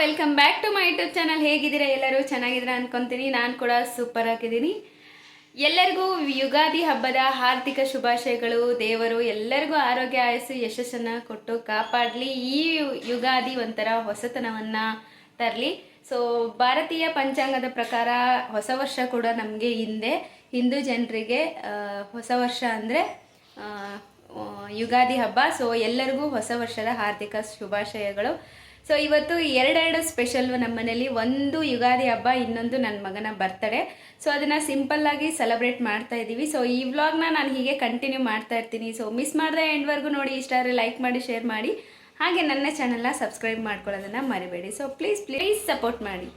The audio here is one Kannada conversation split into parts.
Welcome back to my YouTube channel ಹೇಗಿದ್ದೀರಾ ಎಲ್ಲರೂ? ಚೆನ್ನಾಗಿದ್ದೀರಾ ಅನ್ಕೊಂತೀನಿ. ನಾನು ಕೂಡ ಸೂಪರ್ ಆಗಿದ್ದೀನಿ. ಎಲ್ಲರಿಗೂ ಯುಗಾದಿ ಹಬ್ಬದ ಹಾರ್ದಿಕ ಶುಭಾಶಯಗಳು. ದೇವರು ಎಲ್ಲರಿಗೂ ಆರೋಗ್ಯ, ಆಯಸ್ಸು, ಯಶಸ್ಸನ್ನು ಕೊಟ್ಟು ಕಾಪಾಡಲಿ. ಈ ಯುಗಾದಿ ಒಂಥರ ಹೊಸತನವನ್ನು ತರಲಿ. ಸೊ ಭಾರತೀಯ ಪಂಚಾಂಗದ ಪ್ರಕಾರ ಹೊಸ ವರ್ಷ ಕೂಡ ನಮಗೆ ಹಿಂದೆ. ಹಿಂದೂ ಜನರಿಗೆ ಹೊಸ ವರ್ಷ ಅಂದರೆ ಯುಗಾದಿ ಹಬ್ಬ. ಸೊ ಎಲ್ಲರಿಗೂ ಹೊಸ ವರ್ಷದ ಹಾರ್ದಿಕ ಶುಭಾಶಯಗಳು. ಸೊ ಇವತ್ತು ಎರಡೆರಡು ಸ್ಪೆಷಲ್ ನಮ್ಮ ಮನೆಯಲ್ಲಿ ಒಂದು ಯುಗಾದಿ ಹಬ್ಬ, ಇನ್ನೊಂದು ನನ್ನ ಮಗನ ಬರ್ತಡೆ ಸೊ ಅದನ್ನು ಸಿಂಪಲ್ಲಾಗಿ ಸೆಲೆಬ್ರೇಟ್ ಮಾಡ್ತಾ ಇದ್ದೀವಿ ಸೊ ಈ ವ್ಲಾಗ್ನ ನಾನು ಹೀಗೆ ಕಂಟಿನ್ಯೂ ಮಾಡ್ತಾ ಇರ್ತೀನಿ. ಸೊ ಮಿಸ್ ಮಾಡಿದೆ ಎಂಡ್ವರೆಗೂ ನೋಡಿ, ಇಷ್ಟ ಆದರೆ ಲೈಕ್ ಮಾಡಿ ಶೇರ್ ಮಾಡಿ. ಹಾಗೆ ನನ್ನ ಚಾನಲ್ನ ಸಬ್ಸ್ಕ್ರೈಬ್ ಮಾಡ್ಕೊಳ್ಳೋದನ್ನು ಮರಿಬೇಡಿ. ಸೊ ಪ್ಲೀಸ್ ಪ್ಲೀಸ್ ಸಪೋರ್ಟ್ ಮಾಡಿ.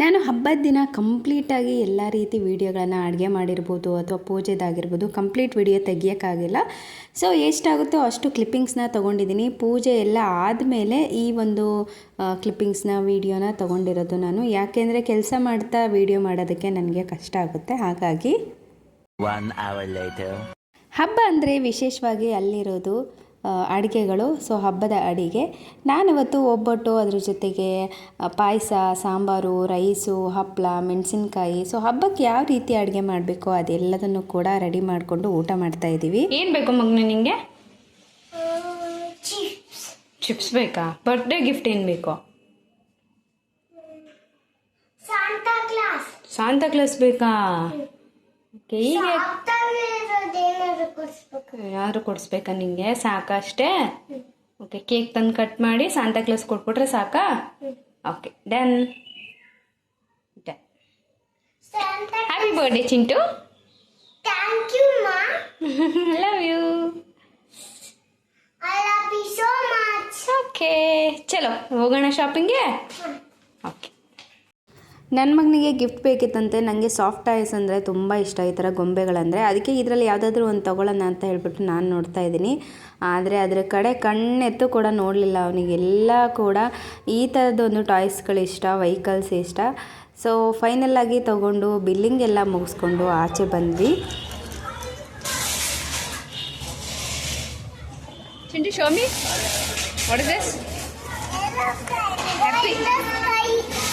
ನಾನು ಹಬ್ಬದ ದಿನ ಕಂಪ್ಲೀಟಾಗಿ ಎಲ್ಲ ರೀತಿ ವೀಡಿಯೋಗಳನ್ನು ಅಡುಗೆ ಮಾಡಿರ್ಬೋದು ಅಥವಾ ಪೂಜೆದಾಗಿರ್ಬೋದು ಕಂಪ್ಲೀಟ್ ವಿಡಿಯೋ ತೆಗಿಯೋಕ್ಕಾಗಿಲ್ಲ. ಸೊ ಎಷ್ಟಾಗುತ್ತೋ ಅಷ್ಟು ಕ್ಲಿಪ್ಪಿಂಗ್ಸ್ನ ತೊಗೊಂಡಿದ್ದೀನಿ ಪೂಜೆ ಎಲ್ಲ ಆದಮೇಲೆ ಈ ಒಂದು ಕ್ಲಿಪ್ಪಿಂಗ್ಸ್ನ ವೀಡಿಯೋನ ತೊಗೊಂಡಿರೋದು ನಾನು. ಯಾಕೆಂದರೆ ಕೆಲಸ ಮಾಡ್ತಾ ವೀಡಿಯೋ ಮಾಡೋದಕ್ಕೆ ನನಗೆ ಕಷ್ಟ ಆಗುತ್ತೆ. ಹಾಗಾಗಿ. ಹಬ್ಬ ಅಂದರೆ ವಿಶೇಷವಾಗಿ ಅಲ್ಲಿರೋದು ಅಡುಗೆಗಳು. ಸೊ ಹಬ್ಬದ ಅಡಿಗೆ. ನಾನಿವತ್ತು ಒಬ್ಬಟ್ಟು ಅದ್ರ ಜೊತೆಗೆ ಪಾಯಸ ಸಾಂಬಾರು ರೈಸು ಹಪ್ಪಳ ಮೆಣಸಿನ್ಕಾಯಿ. ಸೊ ಹಬ್ಬಕ್ಕೆ ಯಾವ ರೀತಿ ಅಡುಗೆ ಮಾಡಬೇಕು ಅದೆಲ್ಲದನ್ನು ಕೂಡ ರೆಡಿ ಮಾಡಿಕೊಂಡು ಊಟ ಮಾಡ್ತಾ ಇದ್ದೀವಿ. ಏನು ಬೇಕು ಮಗನ ನಿಂಗೆ? ಚಿಪ್ಸ್ ಬೇಕಾ? ಬರ್ತ್ಡೇ ಗಿಫ್ಟ್ ಏನು ಬೇಕು. ಸಾಂತಾ ಕ್ಲಾಸ್ ಬೇಕಾ? ಓಕೆ ಈಗ ಕೊಡಿಸ್ಬೇಕು. ಯಾರು ಕೊಡಿಸ್ಬೇಕಾ ನಿಂಗೆ? ಸಾಕಷ್ಟೇ ಓಕೆ ಕೇಕ್ ತಂದು ಕಟ್ ಮಾಡಿ ಸಾಂತಾ ಕ್ಲಾಸ್ ಕೊಟ್ಬಿಟ್ರೆ ಸಾಕಾ? Okay done done happy birthday Chintu thank you. Love you I love you. So much. Okay ಚಲೋ. ಹೋಗೋಣ ಶಾಪಿಂಗ್ಗೆ ನನ್ನ ಮಗನಿಗೆ ಗಿಫ್ಟ್ ಬೇಕಿತ್ತಂತೆ ನನಗೆ ಸಾಫ್ಟ್ ಟಾಯ್ಸ್ ಅಂದರೆ ತುಂಬ ಇಷ್ಟ ಈ ಥರ ಗೊಂಬೆಗಳಂದರೆ. ಅದಕ್ಕೆ ಇದರಲ್ಲಿ ಯಾವುದಾದ್ರೂ ಒಂದು ತೊಗೊಳ್ಳೋಣ ಅಂತ ಹೇಳ್ಬಿಟ್ಟು ನಾನು ನೋಡ್ತಾ ಇದ್ದೀನಿ. ಆದರೆ ಅದರ ಕಡೆ ಕಣ್ಣೆತ್ತು ಕೂಡ ನೋಡಲಿಲ್ಲ ಅವನಿಗೆಲ್ಲ ಕೂಡ ಈ ಥರದ್ದೊಂದು ಟಾಯ್ಸ್ಗಳು ಇಷ್ಟ ವೆಹಿಕಲ್ಸ್ ಇಷ್ಟ. ಸೊ ಫೈನಲ್ಲಾಗಿ ತೊಗೊಂಡು ಬಿಲ್ಲಿಂಗ್ ಎಲ್ಲ ಮುಗಿಸ್ಕೊಂಡು ಆಚೆ ಬಂದ್ವಿ. ಚಿಂಟು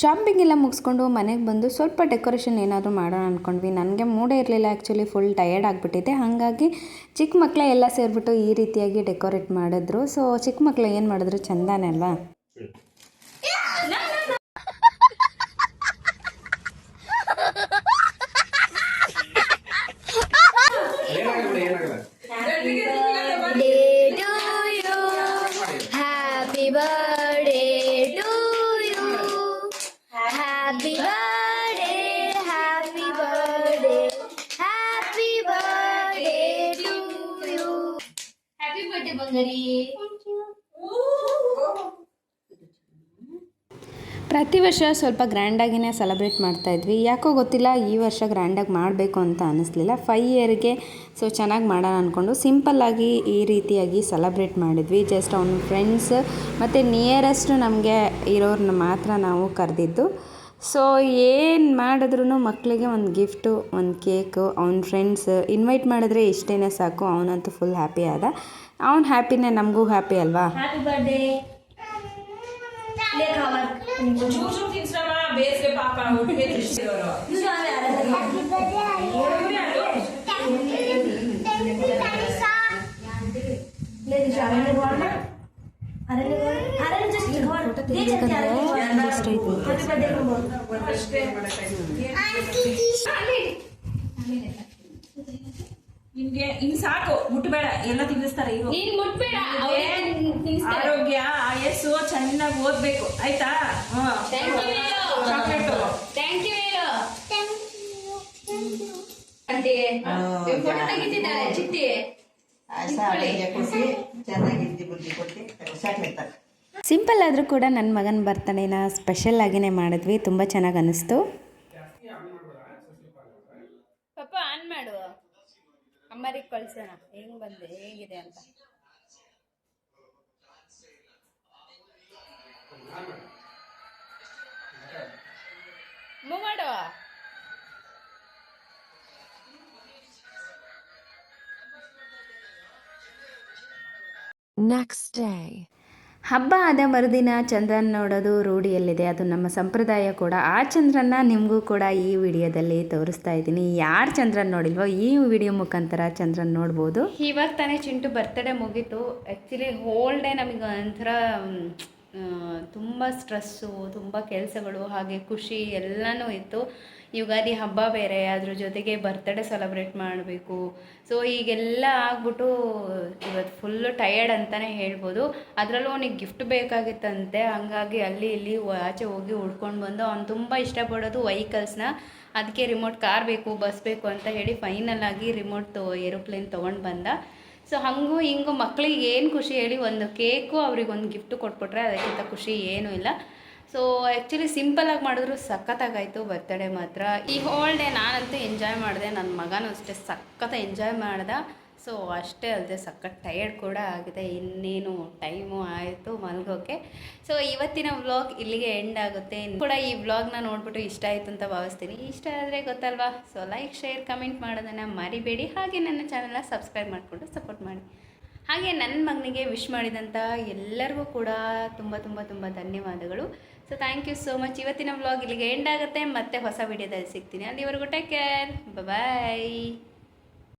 ಶಾಪಿಂಗ್ ಎಲ್ಲ ಮುಗಿಸ್ಕೊಂಡು ಮನೆಗೆ ಬಂದು ಸ್ವಲ್ಪ ಡೆಕೋರೇಷನ್ ಏನಾದರೂ ಮಾಡೋಣ ಅಂದ್ಕೊಂಡ್ವಿ ನನಗೆ ಮೂಡೇ ಇರಲಿಲ್ಲ ಆ್ಯಕ್ಚುಲಿ ಫುಲ್ ಟಯರ್ಡ್ ಆಗಿಬಿಟ್ಟಿದೆ. ಹಾಗಾಗಿ ಚಿಕ್ಕ ಮಕ್ಕಳೇ ಎಲ್ಲ ಸೇರಿಬಿಟ್ಟು ಈ ರೀತಿಯಾಗಿ ಡೆಕೋರೇಟ್ ಮಾಡಿದ್ರು. ಸೊ ಚಿಕ್ಕ ಮಕ್ಕಳು ಏನು ಮಾಡಿದ್ರು? ಚಂದಾನೇ ಅಲ್ವಾ? ಹ್ಯಾಪಿ ಬರ್ಡೇ ಬಂಗಾರಿ. ಪ್ರತಿ ವರ್ಷ ಸ್ವಲ್ಪ ಗ್ರ್ಯಾಂಡಾಗಿನೇ ಸೆಲೆಬ್ರೇಟ್ ಮಾಡ್ತಾಯಿದ್ವಿ ಯಾಕೋ ಗೊತ್ತಿಲ್ಲ, ಈ ವರ್ಷ ಗ್ರ್ಯಾಂಡಾಗಿ ಮಾಡಬೇಕು ಅಂತ ಅನ್ನಿಸ್ಲಿಲ್ಲ ಫೈ ಇಯರ್ಗೆ ಸೊ ಚೆನ್ನಾಗಿ ಮಾಡೋಣ ಅಂದ್ಕೊಂಡು ಸಿಂಪಲ್ಲಾಗಿ ಈ ರೀತಿಯಾಗಿ ಸೆಲೆಬ್ರೇಟ್ ಮಾಡಿದ್ವಿ. ಜಸ್ಟ್ ಅವ್ನ ಫ್ರೆಂಡ್ಸ್ ಮತ್ತು ನಿಯರೆಸ್ಟ್ ನಮಗೆ ಇರೋರನ್ನ ಮಾತ್ರ ನಾವು ಕರೆದಿದ್ದು. ಸೊ ಏನು ಮಾಡಿದ್ರೂ ಮಕ್ಕಳಿಗೆ ಒಂದು ಗಿಫ್ಟು ಒಂದು ಕೇಕು ಅವ್ನ ಫ್ರೆಂಡ್ಸ್ ಇನ್ವೈಟ್ ಮಾಡಿದ್ರೆ ಇಷ್ಟೇ ಸಾಕು. ಅವನಂತೂ ಫುಲ್ ಹ್ಯಾಪಿ ಆದ. ಅವ್ನ ಹ್ಯಾಪಿನೇ ನಮಗೂ ಹ್ಯಾಪಿ ಅಲ್ವಾ? Happy birthday. ले ನಿಮ್ಗೆ ಇನ್ ಸಾಕು ಮುಟ್ಬೇಡ ಎಲ್ಲ ತಿನ್ನಿಸ್ತಾರೆ ಆರೋಗ್ಯ ಆಯಸ್ಸು ಚೆನ್ನಾಗಿ ಓದ್ಬೇಕು ಆಯ್ತಾ? ಚೆನ್ನಾಗಿ ಸಿಂಪಲ್ ಆದ್ರೂ ಕೂಡ ನನ್ನ ಮಗನ್ ಬರ್ತಾನೆ ಸ್ಪೆಷಲ್ ಆಗಿನೇ ಮಾಡಿದ್ವಿ ತುಂಬಾ ಚೆನ್ನಾಗಿ ಅನಿಸ್ತು. ಅಮ್ಮರಿಗೆ ಕಳ್ಸೋಣ. ಹೆಂಗ್ ಬಂದೆ ಹೇಗಿದೆ ಅಂತ. ಮಾಡು Next day. ಹಬ್ಬ ಆದ ಮರುದಿನ ಚಂದ್ರನ ನೋಡೋದು ರೂಢಿಯಲ್ಲಿದೆ. ಅದು ನಮ್ಮ ಸಂಪ್ರದಾಯ ಕೂಡ. ಆ ಚಂದ್ರನ ನಿಮಗೂ ಕೂಡ ಈ ವಿಡಿಯೋದಲ್ಲಿ ತೋರಿಸ್ತಾ ಇದ್ದೀನಿ. ಯಾರು ಚಂದ್ರನ ನೋಡಿಲ್ವೋ ಈ ವಿಡಿಯೋ ಮುಖಾಂತರ ಚಂದ್ರನ ನೋಡ್ಬೋದು. ಇವಾಗ ತಾನೇ ಚಿಂಟು ಬರ್ತಡೇ ಮುಗೀತು. ಆ್ಯಕ್ಚುಲಿ ಹೋಲ್ ಡೇ ನಮಗೆ ಒಂಥರ ತುಂಬ ಸ್ಟ್ರೆಸ್ಸು, ತುಂಬ ಕೆಲಸಗಳು, ಹಾಗೆ ಖುಷಿ ಎಲ್ಲನೂ ಇತ್ತು. ಯುಗಾದಿ ಹಬ್ಬ ಬೇರೆ, ಅದ್ರ ಜೊತೆಗೆ ಬರ್ತ್ಡೇ ಸೆಲೆಬ್ರೇಟ್ ಮಾಡಬೇಕು. ಸೊ ಈಗೆಲ್ಲ ಆಗ್ಬಿಟ್ಟು ಇವತ್ತು ಫುಲ್ಲು ಟಯರ್ಡ್ ಅಂತಲೇ ಹೇಳ್ಬೋದು. ಅದರಲ್ಲೂ ಅವನಿಗೆ ಗಿಫ್ಟ್ ಬೇಕಾಗಿತ್ತಂತೆ. ಹಂಗಾಗಿ ಅಲ್ಲಿ ಇಲ್ಲಿ ಆಚೆ ಹೋಗಿ ಹುಡ್ಕೊಂಡು ಬಂದು ಅವ್ನು ತುಂಬ ಇಷ್ಟಪಡೋದು ವೆಹಿಕಲ್ಸ್ನ ಅದಕ್ಕೆ ರಿಮೋಟ್ ಕಾರ್ ಬೇಕು ಬಸ್ ಬೇಕು ಅಂತ ಹೇಳಿ ಫೈನಲ್ ಆಗಿ ರಿಮೋಟ್ ಏರೋಪ್ಲೇನ್ ತೊಗೊಂಡು ಬಂದ. ಸೊ ಹಂಗೂ ಹಿಂಗೂ ಮಕ್ಕಳಿಗೆ ಏನು ಖುಷಿ ಹೇಳಿ ಒಂದು ಕೇಕು ಅವ್ರಿಗೆ ಒಂದು ಗಿಫ್ಟ್ ಕೊಟ್ಬಿಟ್ರೆ ಅದಕ್ಕಿಂತ ಖುಷಿ ಏನೂ ಇಲ್ಲ. ಸೊ ಆ್ಯಕ್ಚುಲಿ ಸಿಂಪಲಾಗಿ ಮಾಡಿದ್ರು ಸಖತ್ತಾಗಾಯಿತು ಬರ್ತಡೇ ಮಾತ್ರ. ಈ ಹೋಲ್ ಡೇ ನಾನಂತೂ ಎಂಜಾಯ್ ಮಾಡಿದೆ. ನನ್ನ ಮಗನೂ ಅಷ್ಟೇ ಸಖತ್ತ ಎಂಜಾಯ್ ಮಾಡ್ದೆ. ಸೊ ಅಷ್ಟೇ ಅಲ್ಲದೆ ಸಖತ್ ಟಯರ್ಡ್ ಕೂಡ ಆಗಿದೆ. ಇನ್ನೇನು ಟೈಮು ಆಯಿತು ಮಲಗೋಕೆ. ಸೊ ಇವತ್ತಿನ ವ್ಲಾಗ್ ಇಲ್ಲಿಗೆ ಎಂಡ್ ಆಗುತ್ತೆ. ಕೂಡ ಈ ವ್ಲಾಗ್ನ ನೋಡ್ಬಿಟ್ಟು ಇಷ್ಟ ಆಯಿತು ಅಂತ ಭಾವಿಸ್ತೀನಿ. ಇಷ್ಟ ಆದರೆ ಗೊತ್ತಲ್ವಾ? ಸೊ ಲೈಕ್ ಶೇರ್ ಕಮೆಂಟ್ ಮಾಡೋದನ್ನು ಮರಿಬೇಡಿ. ಹಾಗೆ ನನ್ನ ಚಾನಲ್ನ ಸಬ್ಸ್ಕ್ರೈಬ್ ಮಾಡಿಕೊಂಡು ಸಪೋರ್ಟ್ ಮಾಡಿ. ಹಾಗೆ ನನ್ನ ಮಗನಿಗೆ ವಿಶ್ ಮಾಡಿದಂಥ ಎಲ್ಲರಿಗೂ ಕೂಡ ತುಂಬ ತುಂಬ ತುಂಬ ಧನ್ಯವಾದಗಳು. So thank you so much ಇವತ್ತಿನ ವ್ಲಾಗ್ ಇಲ್ಲಿಗೆ ಎಂಡ್ ಆಗುತ್ತೆ. ಮತ್ತೆ ಹೊಸ ವಿಡಿಯೋದಲ್ಲಿ ಸಿಗ್ತೀನಿ. ಅಲ್ಲಿವರೆಗೂ ಟೇಕ್ ಕೇರ್ ಬಾಯ್